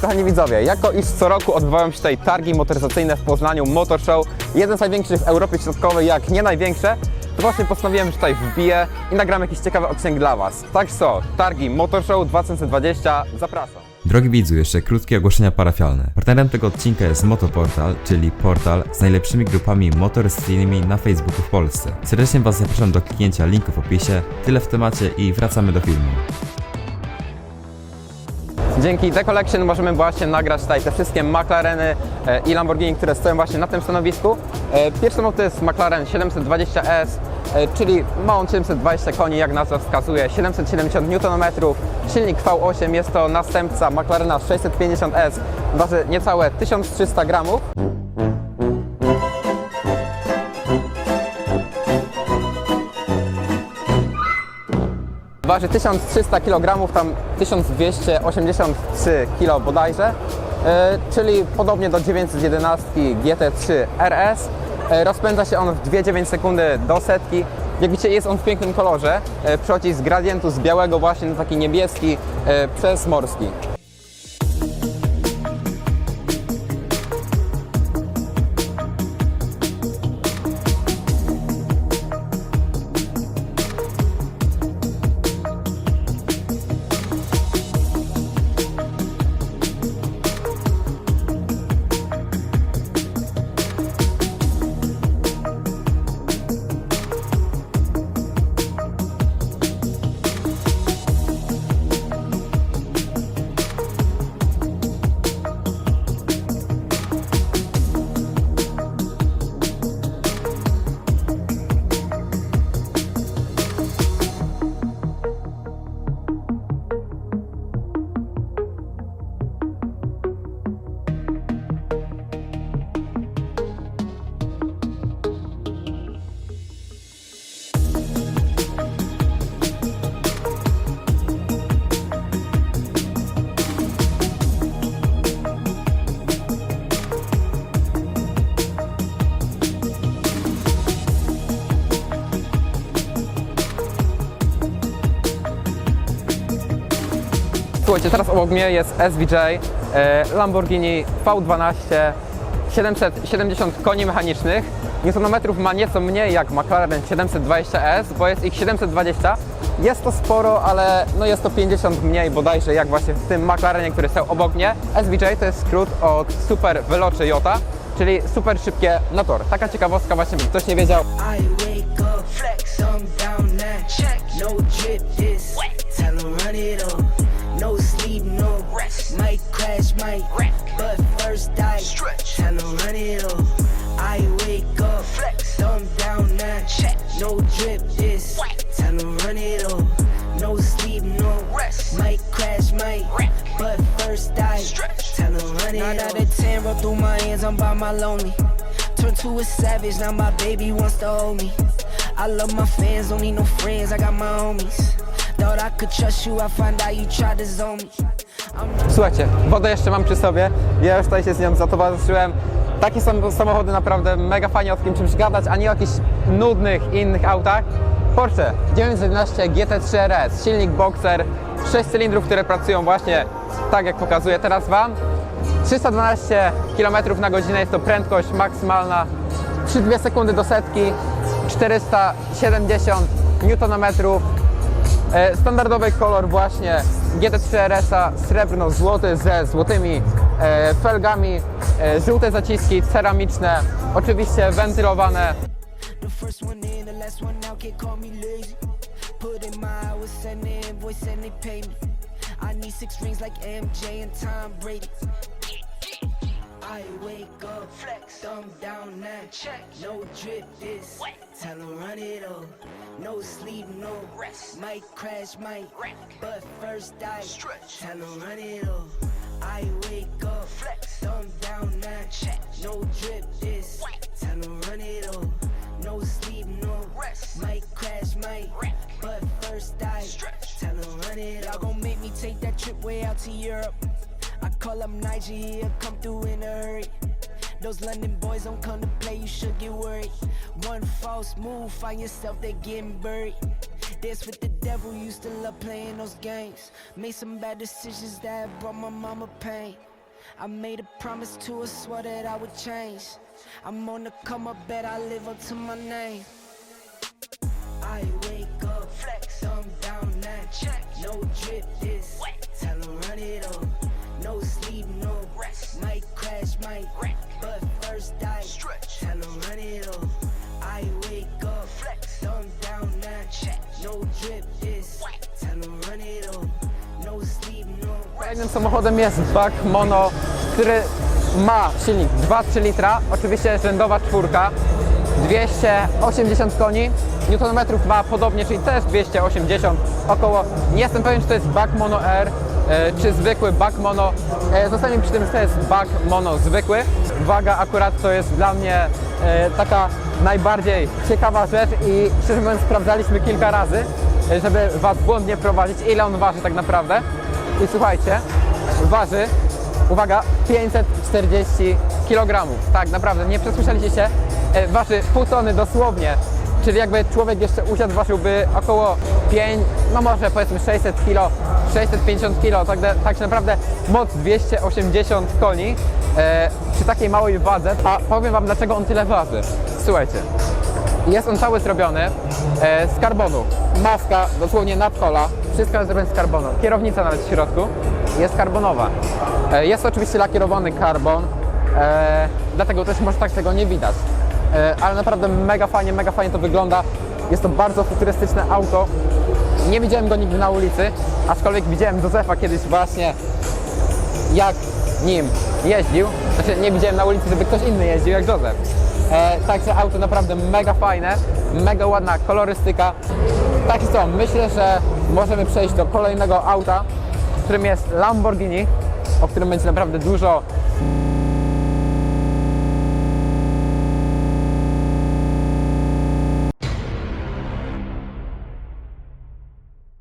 kochani widzowie, jako iż co roku odbywają się tutaj targi motoryzacyjne w Poznaniu, Motor Show, jeden z największych w Europie Środkowej, jak nie największe, to właśnie postanowiłem, że tutaj wbiję i nagram jakiś ciekawy odcinek dla Was. Tak so, targi Motor Show 2020, zapraszam. Drogi widzu, jeszcze krótkie ogłoszenia parafialne. Partnerem tego odcinka jest Motoportal, czyli portal z najlepszymi grupami motoryzacyjnymi na Facebooku w Polsce. Serdecznie Was zapraszam do kliknięcia linku w opisie. Tyle w temacie i wracamy do filmu. Dzięki The Collection możemy właśnie nagrać tutaj te wszystkie McLareny e, i Lamborghini, które stoją właśnie na tym stanowisku. E, Pierwszy to jest McLaren 720S, e, czyli ma on 720 koni, jak nazwa wskazuje, 770 Nm, silnik V8, jest to następca McLarena 650S, waży niecałe 1300 gramów. Waży 1300 kg, tam 1283 kg bodajże, e, czyli podobnie do 911 GT3 RS. Rozpędza się on w 2,9 sekundy do setki. Jak widzicie jest on w pięknym kolorze. E, Przechodzi z gradientu z białego właśnie na taki niebieski e, przez morski. Słuchajcie, teraz obok mnie jest SVJ, e, Lamborghini V12, 770 koni mechanicznych. Newtonometrów ma nieco mniej jak McLaren 720S, bo jest ich 720. Jest to sporo, ale no jest to 50 mniej bodajże jak właśnie w tym McLarenie, który stał obok mnie. SVJ to jest skrót od Super Veloce Jota, czyli super szybkie na tor. Taka ciekawostka właśnie, by ktoś nie wiedział. I Might crash, might wreck. But first I stretch. Tell 'em run it up. I wake up, flex, thumb down now. Check, no drip this. Tell 'em run it up. No sleep, no rest. Might crash, might wreck. But first I stretch. Tell 'em run it up. Nine out of ten, roll through my hands, I'm by my lonely. Turn to a savage, now my baby wants to hold me. I love my fans, don't need no friends, I got my homies. Thought I could trust you, I find out you tried to zone me. Słuchajcie, wodę jeszcze mam przy sobie, ja już tutaj się z nią zatowarzyszyłem. Takie są samochody naprawdę mega fajnie o kim czymś gadać, a nie o jakichś nudnych innych autach. Porsche 911 GT3 RS, silnik Boxer, 6 cylindrów, które pracują właśnie tak jak pokazuję teraz Wam. 312 km na godzinę jest to prędkość maksymalna, 3-2 sekundy do setki, 470 Nm, Standardowy kolor właśnie GT3 RS-a srebrno-złoty ze złotymi e, felgami, e, żółte zaciski ceramiczne, oczywiście wentylowane. I need six rings like MJ and Tom Brady. I wake up, flex, thumb down now, check, no drip this. Tell 'em run it up, no sleep, no rest. Might crash, might wreck, but first I stretch. Tell 'em run it up. I wake up, flex, thumb down now, check, no drip this. Tell 'em run it up, no sleep, no rest. Might crash, might wreck, but first I stretch. Tell 'em run it up. Y'all gon' make me take that trip way out to Europe. I call up Nigeria, come through in a hurry. Those London boys don't come to play, you should get worried. One false move, find yourself they getting buried. Dance with the devil, used to love playing those games. Made some bad decisions that brought my mama pain. I made a promise to her, swore that I would change. I'm on the come up, bet I live up to my name. I wake up, flex, thumb down that check. No drip this, wreck, but first I stretch. Tell 'em run it up. I wake up, flex, thumb down that check. No drip this, tell 'em run it up. No sleep, no. Kolejnym samochodem jest Bak Mono, który ma silnik 2,3 litra, oczywiście rzędowa czwórka, 280 koni, newtonmetrów ma podobnie, czyli też 280 około. Nie jestem pewien, czy to jest Bak Mono R, czy zwykły Bak Mono. E, Zostańmy przy tym, to jest Bak Mono zwykły. Waga akurat to jest dla mnie e, taka najbardziej ciekawa rzecz i szczerze mówiąc sprawdzaliśmy kilka razy, e, żeby Was błędnie prowadzić, ile on waży tak naprawdę. I słuchajcie, waży, uwaga, 540 kg. Tak, naprawdę, nie przesłyszeliście się, e, waży pół tony dosłownie. Czyli jakby człowiek jeszcze usiadł, ważyłby około 5, no może powiedzmy 600 kg, 650 kg, tak, tak naprawdę moc 280 koni e, przy takiej małej wadze. A powiem Wam, dlaczego on tyle waży. Słuchajcie, jest on cały zrobiony e, z karbonu. Maska dosłownie nad kola. Wszystko jest zrobione z karbonu. Kierownica nawet w środku jest karbonowa. E, jest oczywiście lakierowany karbon, e, dlatego też może tak tego nie widać. E, ale naprawdę mega fajnie, mega fajnie to wygląda. Jest to bardzo futurystyczne auto. Nie widziałem go nigdy na ulicy, aczkolwiek widziałem Józefa kiedyś właśnie jak nim jeździł. Znaczy nie widziałem na ulicy, żeby ktoś inny jeździł jak Józef. E, także auto naprawdę mega fajne, mega ładna kolorystyka. Także co, myślę, że możemy przejść do kolejnego auta, którym jest Lamborghini, o którym będzie naprawdę dużo